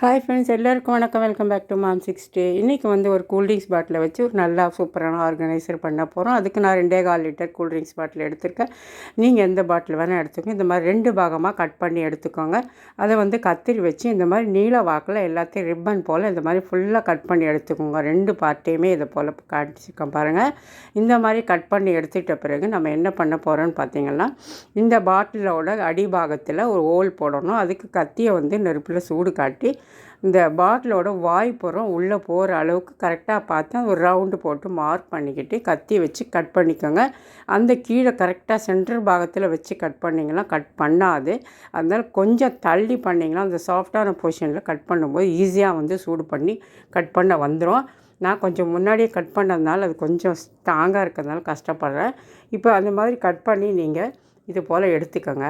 Hi friends எல்லாருக்கும் வணக்கம். Welcome back to mom six day இன்றைக்கி வந்து ஒரு கூல்ட்ரிங்க்ஸ் பாட்டிலை வச்சு ஒரு நல்லா சூப்பரான ஆர்கனைசர் பண்ண போகிறோம் அதுக்கு நான் ரெண்டே கால் லிட்டர் கூல்ட்ரிங்க்ஸ் பாட்டில் எடுத்திருக்கேன். நீங்கள் எந்த பாட்டில் வேணால் எடுத்துக்கோங்க. இந்த மாதிரி ரெண்டு பாகமாக கட் பண்ணி எடுத்துக்கோங்க. அதை வந்து கத்திரி வச்சு இந்த மாதிரி நீல வாக்கில் எல்லாத்தையும் ரிப்பன் போல் இந்த மாதிரி ஃபுல்லாக கட் பண்ணி எடுத்துக்கோங்க. ரெண்டு பார்ட்டையுமே இதை போல் காட்டிச்சிக்கோம் பாருங்கள் இந்த மாதிரி கட் பண்ணி எடுத்துக்கிட்ட பிறகு நம்ம என்ன பண்ண போகிறோன்னு பார்த்தீங்கன்னா இந்த பாட்டிலோட அடிபாகத்தில் ஒரு ஹோல் போடணும். அதுக்கு கத்தியை வந்து நெருப்பில் சூடு காட்டி இந்த பாட்டிலோட வாய் புறம் உள்ளே போகிற அளவுக்கு கரெக்டாக பார்த்து ஒரு ரவுண்டு போட்டு மார்க் பண்ணிக்கிட்டு கத்தி வச்சு கட் பண்ணிக்கோங்க. அந்த கீழே கரெக்டாக சென்டர் பாகத்தில் வச்சு கட் பண்ணிங்கன்னா கட் பண்ணாது. அதனால் கொஞ்சம் தள்ளி பண்ணிங்கன்னா அந்த சாஃப்டான பொசிஷனில் கட் பண்ணும்போது ஈஸியாக வந்து சூடு பண்ணி கட் பண்ண வந்துடும் நான் கொஞ்சம் முன்னாடியே கட் பண்ணதுனால அது கொஞ்சம் ஸ்ட்ராங்காக இருக்கிறதுனால கஷ்டப்படுறேன். இப்போ அந்த மாதிரி கட் பண்ணி நீங்கள் இது போல் எடுத்துக்கோங்க.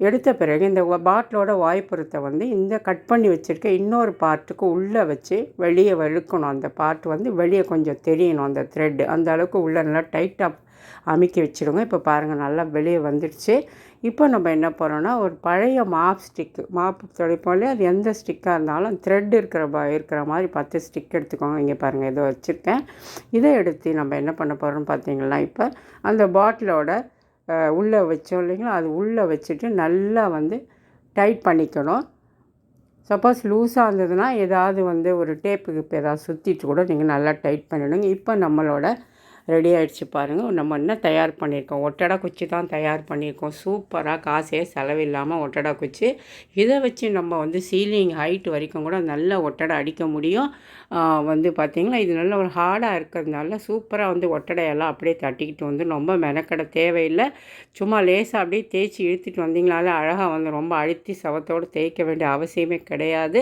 எடுத்த பிறகு இந்த பாட்டிலோட வாய்ப்புறத்தை வந்து இந்த கட் பண்ணி வச்சுருக்க இன்னொரு பார்ட்டுக்கு உள்ளே வச்சு வெளியே வெளுக்கணும் அந்த பார்ட் வந்து வெளியே கொஞ்சம் தெரியணும். அந்த த்ரெட்டு அந்த அளவுக்கு உள்ளே நல்லா டைட்டாக அமுக்கி வச்சுருங்க இப்போ பாருங்கள் நல்லா வெளியே வந்துடுச்சு இப்போ நம்ம என்ன போகிறோன்னா ஒரு பழைய மாப் ஸ்டிக்கு மாப் துடைப்போம் அது எந்த ஸ்டிக்காக இருந்தாலும் த்ரெட் இருக்கிற இருக்கிற மாதிரி பத்து ஸ்டிக் எடுத்துக்கோங்க. இங்கே பாருங்கள் இதை வச்சுருக்கேன். இதை எடுத்து நம்ம என்ன பண்ண போகிறோம்னு பார்த்தீங்கன்னா இப்போ அந்த பாட்டிலோட உள்ளே வச்சோம் இல்லைங்களா? அது உள்ளே வச்சுட்டு நல்லா வந்து டைட் பண்ணிக்கணும். சப்போஸ் லூஸாக இருந்ததுன்னா ஏதாவது வந்து ஒரு டேப்புக்கு இப்போ ஏதாவது சுற்றிட்டு கூட நீங்கள் நல்லா டைட் பண்ணிவிடுங்க இப்போ நம்மளோட ரெடி ஆகிடுச்சு பாருங்கள் நம்ம என்ன தயார் பண்ணியிருக்கோம் ஒட்டடை குச்சி தான் தயார் பண்ணியிருக்கோம் சூப்பராக காசே செலவில்லாமல் ஒட்டடை குச்சி. இதை வச்சு நம்ம வந்து சீலிங் ஹைட் வரைக்கும் கூட நல்ல ஒட்டடை அடிக்க முடியும். வந்து பார்த்திங்கன்னா இது நல்ல ஒரு ஹார்டாக இருக்கிறதுனால சூப்பராக வந்து ஒட்டடையெல்லாம் அப்படியே தட்டிக்கிட்டு வந்து ரொம்ப மெனக்கடை தேவையில்லை. சும்மா லேசாக அப்படியே தேய்ச்சி இழுத்துட்டு வந்தீங்களால அழகாக வந்து ரொம்ப அழுத்தி சவத்தோடு தேய்க்க வேண்டிய அவசியமே கிடையாது.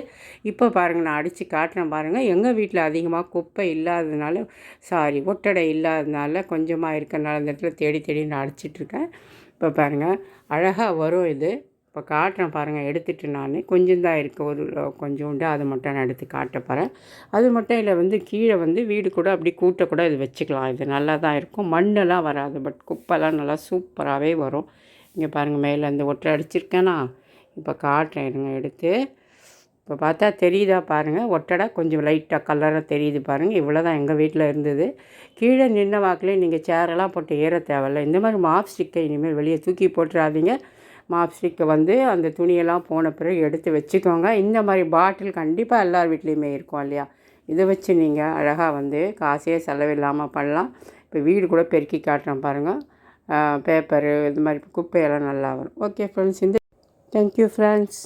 இப்போ பாருங்கள் நான் அடித்து காட்டுறேன் பாருங்கள் எங்கள் வீட்டில் அதிகமாக குப்பை இல்லாததுனால சாரி ஒட்டடை இல்லாத இல்லாததுனால கொஞ்சமாக இருக்கிறனால அந்த இடத்துல தேடி தேடி நான் அடிச்சிட்ருக்கேன் இப்போ பாருங்கள் அழகாக வரும் இது. இப்போ காட்டுறேன் பாருங்கள் எடுத்துகிட்டு நான். கொஞ்சம் தான் இருக்குது ஒரு கொஞ்சோண்டு. அதை மட்டும் நான் எடுத்து காட்ட போகிறேன் அது மட்டும் இல்லை வந்து கீழே வந்து வீடு கூட அப்படி கூட்டக்கூட இது வச்சுக்கலாம். இது நல்லா தான் இருக்கும். மண்ணெல்லாம் வராது பட் குப்பைலாம் நல்லா சூப்பராகவே வரும். இங்கே பாருங்கள் மேலே அந்த ஒற்றை அடிச்சிருக்கேனா? இப்போ காட்டுறேன் இருங்க எடுத்து. இப்போ பார்த்தா தெரியுதா பாருங்கள் ஒட்டடை கொஞ்சம் லைட்டாக கலராக தெரியுது பாருங்கள் இவ்வளோ தான் எங்கள் வீட்டில் இருந்தது. கீழே நின்ன வாக்கில் நீங்கள் சேரெல்லாம் போட்டு ஏற தேவையில்ல. இந்த மாதிரி மாப் ஸ்டிக்கை இனிமேல் வெளியே தூக்கி போட்டுறாதீங்க. மாப் ஸ்டிக்கை வந்து அந்த துணியெல்லாம் போன பிறகு எடுத்து வச்சுக்கோங்க. இந்த மாதிரி பாட்டில் கண்டிப்பாக எல்லார் வீட்லேயுமே இருக்கும் இல்லையா? இதை வச்சு நீங்கள் அழகாக வந்து காசே செலவில்லாமல் பண்ணலாம். இப்போ வீடு கூட பெருக்கி காட்டுறேன் பாருங்கள் பேப்பரு இது மாதிரி குப்பையெல்லாம் நல்லா வரும். ஓகே ஃப்ரெண்ட்ஸ் இந்த தேங்க்யூ ஃப்ரெண்ட்ஸ்